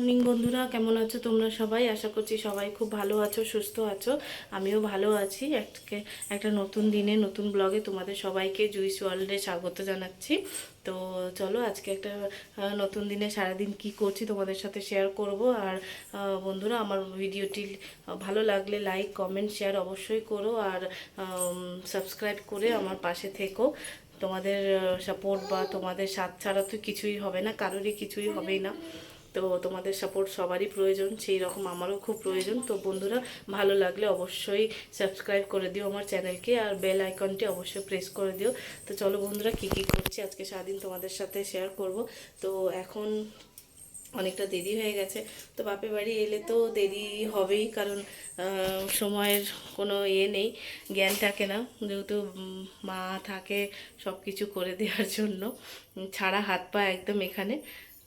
Morning বন্ধুরা। কেমন আছো তোমরা সবাই? আশা করছি সবাই খুব ভালো আছো, সুস্থ আছো। আমিও ভালো আছি। আজকে একটা নতুন দিনে, নতুন ব্লগে তোমাদের সবাইকে জুইস ওয়ার্ল্ডে স্বাগত জানাচ্ছি। তো চলো, আজকে একটা নতুন দিনে সারাদিন কি করছি তোমাদের সাথে শেয়ার করব। আর বন্ধুরা, আমার ভিডিওটি ভালো লাগলে লাইক কমেন্ট শেয়ার অবশ্যই করো। আর সাবস্ক্রাইব করে আমার পাশে থেকো। তোমাদের সাপোর্ট বা তোমাদের সাথ ছাড়া তো কিছুই হবে না, কারোরই কিছুই হবেই না। তো তোমাদের সাপোর্ট সবারই প্রয়োজন সেই রকম আমারও খুব প্রয়োজন। তো বন্ধুরা, ভালো লাগলে অবশ্যই সাবস্ক্রাইব করে দিও আমার চ্যানেলকে আর বেল আইকনটি অবশ্যই প্রেস করে দিও। তো চলো বন্ধুরা, কী কী করছি আজকে সারাদিন তোমাদের সাথে শেয়ার করব। তো এখন অনেকটা দেরি হয়ে গেছে, তো বাপের বাড়ি এলে তো দেরি হবেই কারণ সময়ের কোনো ইয়ে নেই, জ্ঞান থাকে না। যেহেতু মা থাকে সব কিছু করে দেওয়ার জন্য ছাড়া হাত পা একদম এখানে।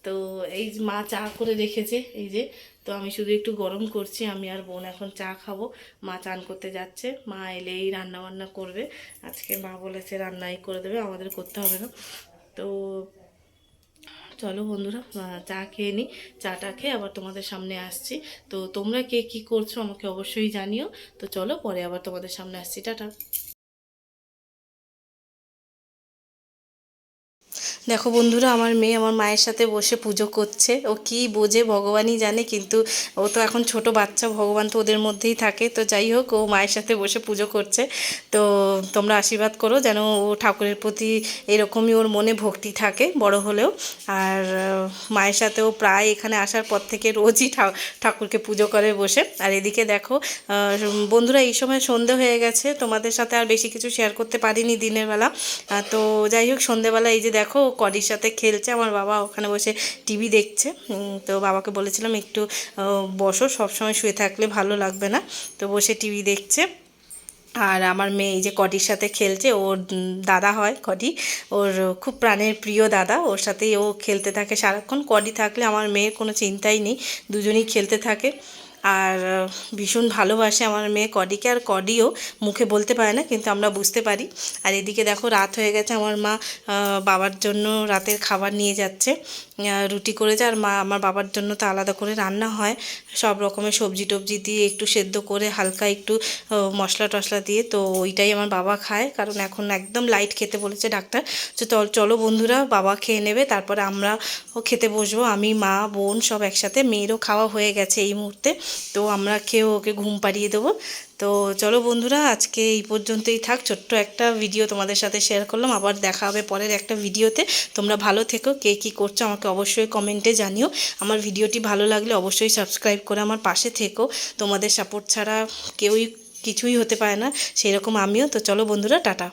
তো এই মা চা করে রেখেছে, এই যে। তো আমি শুধু একটু গরম করছি, আমি আর বোন এখন চা খাব। মা চান করতে যাচ্ছে, মা এলেই রান্না বান্না করবে। আজকে মা বলেছে রান্নাই করে দেবে, আমাদের করতে হবে না। তো চলো বন্ধুরা চা খেয়ে নিই চাটা খেয়ে আবার তোমাদের সামনে আসছি। তো তোমরা কে কি করছ আমাকে অবশ্যই জানিও। তো চলো পরে আবার তোমাদের সামনে আসছি, টাটা। দেখো বন্ধুরা, আমার মেয়ে আমার মায়ের সাথে বসে পুজো করছে। ও কি বোঝে ভগবানই জানে, কিন্তু ও তো এখন ছোট বাচ্চা, ভগবান তো ওদের মধ্যেই থাকে। তো যাই হোক, ও মায়ের সাথে বসে পুজো করছে। তো তোমরা আশীর্বাদ করো যেন ও ঠাকুরের প্রতি এরকমই ওর মনে ভক্তি থাকে বড় হলেও। আর মায়ের সাথেও প্রায় এখানে আসার পর থেকে রোজই ঠাকুরকে পুজো করে বসে। আর এদিকে দেখো বন্ধুরা, এই সময় সন্ধে হয়ে গেছে। তোমাদের সাথে আর বেশি কিছু শেয়ার করতে পারিনি দিনের বেলা। তো যাই হোক, সন্ধেবেলা এই যে দেখো ও কডির সাথে খেলছে, আমার বাবা ওখানে বসে টিভি দেখছে। তো বাবাকে বলেছিলাম একটু বসো, সবসময় শুয়ে থাকলে ভালো লাগবে না। তো বসে টিভি দেখছে। আর আমার মেয়ে এই যে কডির সাথে খেলছে, ওর দাদা হয় কডি। ওর খুব প্রাণের প্রিয় দাদা, ওর সাথেই ও খেলতে থাকে সারাক্ষণ। কডি থাকলে আমার মেয়ের কোনো চিন্তাই নেই, দুজনেই খেলতে থাকে। আর ভীষণ ভালোবাসে আমার মেয়ে কডিকে আর কডিও মুখে বলতে পারে না, কিন্তু আমরা বুঝতে পারি। আর এদিকে দেখো রাত হয়ে গেছে, আমার মা বাবার জন্য রাতের খাবার নিয়ে যাচ্ছে রুটি করেছে, আর মা, আমার বাবার জন্য তো আলাদা করে রান্না হয়। সব রকমের সবজি টবজি দিয়ে একটু সেদ্ধ করে হালকা একটু মশলা টশলা দিয়ে, তো ওইটাই আমার বাবা খায়, কারণ এখন একদম লাইট খেতে বলেছে ডাক্তার। তো চল- বন্ধুরা, বাবা খেয়ে নেবে, তারপরে আমরা ও খেতে বসবো। আমি মা, বোন সব একসাথে, মেয়েরও খাওয়া হয়ে গেছে এই মুহূর্তে। তো আমরা খেয়ে ওকে ঘুম পাড়িয়ে দেবো। তো চলো বন্ধুরা, আজকে এই পর্যন্তই থাক। ছোট্ট একটা ভিডিও তোমাদের সাথে শেয়ার করলাম। আবার দেখা হবে পরের একটা ভিডিওতে তোমরা ভালো থেকো। কে কী করছ আমাকে অবশ্যই কমেন্টে জানিও। আমার ভিডিওটি ভালো লাগলে অবশ্যই সাবস্ক্রাইব করে আমার পাশে থেকো। তোমাদের সাপোর্ট ছাড়া কেউই কিছুই হতে পারে না। সেই রকম আমিও। তো চলো বন্ধুরা, টাটা।